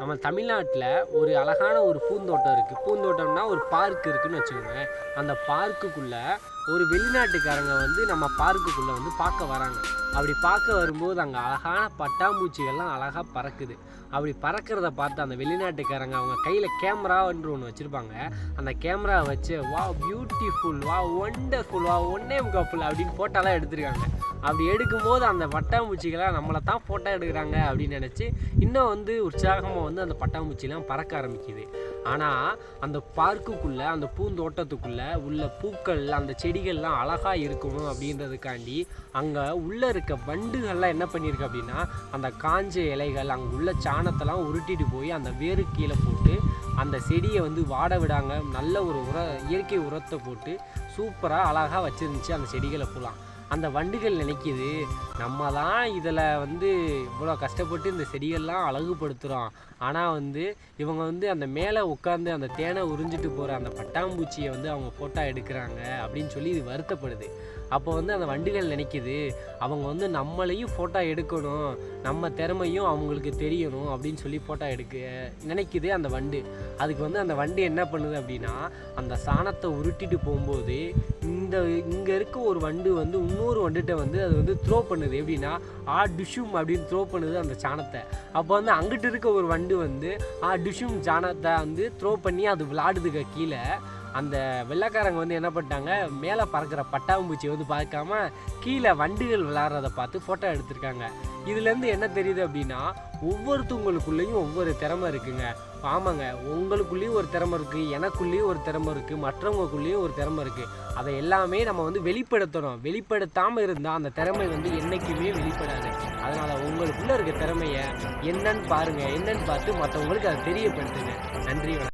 நம்ம தமிழ்நாட்டில் ஒரு அழகான ஒரு பூந்தோட்டம் இருக்குது பூந்தோட்டம்னா ஒரு பார்க் இருக்குதுன்னு வச்சுக்கோங்க அந்த பார்க்குக்குள்ளே ஒரு வெளிநாட்டுக்காரங்க வந்து நம்ம பார்க்குக்குள்ளே வந்து பார்க்க வராங்க. அப்படி பார்க்க வரும்போது அங்கே அழகான பட்டாம்பூச்சிகள்லாம் அழகாக பறக்குது. அப்படி பறக்கிறத பார்த்து அந்த வெளிநாட்டுக்காரங்க அவங்க கையில் கேமரான்ற ஒன்று வச்சுருப்பாங்க. அந்த கேமரா வச்சு வா பியூட்டிஃபுல் வா ஒண்டர்ஃபுல் வா ஒன்னே முகஃபுல் அப்படின்னு ஃபோட்டோலாம் எடுத்திருக்காங்க. அப்படி எடுக்கும்போது அந்த பட்டாம்பூச்சிகளாக நம்மளை தான் ஃபோட்டோ எடுக்கிறாங்க அப்படின்னு நினச்சி இன்னும் வந்து உற்சாகமாக வந்து அந்த பட்டாம்பூச்சிலாம் பறக்க ஆரம்பிக்குது. ஆனால் அந்த பார்க்குக்குள்ளே அந்த பூந்தோட்டத்துக்குள்ளே உள்ள பூக்கள் அந்த செடிகள்லாம் அழகாக இருக்கணும் அப்படின்றதுக்காண்டி அங்கே உள்ளே இருக்க வண்டுகள்லாம் என்ன பண்ணியிருக்கு அப்படின்னா அந்த காஞ்ச இலைகள் அங்கே உள்ள சாணத்தெல்லாம் உருட்டிட்டு போய் அந்த வேரு கீழே போட்டு அந்த செடியை வந்து வாட விடாங்க நல்ல ஒரு உர இயற்கை உரத்தை போட்டு சூப்பராக அழகாக வச்சுருந்துச்சு அந்த செடிகளை போகலாம் அந்த வண்டுகள் நினைக்கிது. நம்ம தான் இதில் வந்து இவ்வளோ கஷ்டப்பட்டு இந்த செடிகள்லாம் அழகுபடுத்துகிறோம் ஆனால் வந்து இவங்க வந்து அந்த மேலே உட்காந்து அந்த தேனை உறிஞ்சிட்டு போகிற அந்த பட்டாம்பூச்சியை வந்து அவங்க ஃபோட்டோ எடுக்கிறாங்க அப்படின்னு சொல்லி இது வருத்தப்படுது. அப்போ வந்து அந்த வண்டுகள் நினைக்கிது. அவங்க வந்து நம்மளையும் ஃபோட்டோ எடுக்கணும். நம்ம திறமையும் அவங்களுக்கு தெரியணும் அப்படின்னு சொல்லி ஃபோட்டோ எடுக்க நினைக்குது அந்த வண்டு. அதுக்கு வந்து அந்த வண்டு என்ன பண்ணுது அப்படின்னா அந்த சாணத்தை உருட்டிட்டு போகும்போது இந்த இங்கே இருக்க ஒரு வண்டு வந்து இன்னொரு வண்டுகிட்ட வந்து அது வந்து த்ரோ பண்ணுது. எப்படின்னா ஆ டிஷும் அப்படின்னு த்ரோ பண்ணுது அந்த சாணத்தை. அப்போ வந்து அங்கிட்டு இருக்க ஒரு வண்டு வந்து ஆ டிஷும் சாணத்தை வந்து த்ரோ பண்ணி அது விளாடுதுங்க கீழே. அந்த வெள்ளைக்காரங்க வந்து என்ன பண்ணிட்டாங்க? மேலே பறக்கிற பட்டாம்பூச்சியை வந்து பார்க்காம கீழே வண்டுகள் விளாட்றத பார்த்து ஃபோட்டோ எடுத்திருக்காங்க. இதுலேருந்து என்ன தெரியுது அப்படின்னா ஒவ்வொருத்தவங்களுக்குள்ளேயும் ஒவ்வொரு திறமை இருக்குங்க. ஆமாங்க உங்களுக்குள்ளேயும் ஒரு திறமை இருக்குது எனக்குள்ளேயும் ஒரு திறமை இருக்குது மற்றவங்களுக்குள்ளேயும் ஒரு திறமை இருக்குது அதை எல்லாமே நம்ம வந்து வெளிப்படுத்தணும். வெளிப்படுத்தாமல் இருந்தால் அந்த திறமை வந்து என்றைக்குமே வெளிப்படாது. அதனால் உங்களுக்குள்ளே இருக்க திறமையை என்னன்னு பாருங்கள் என்னன்னு பார்த்து மற்றவங்களுக்கு அதை தெரியப்படுத்துங்க. நன்றி வணக்கம்.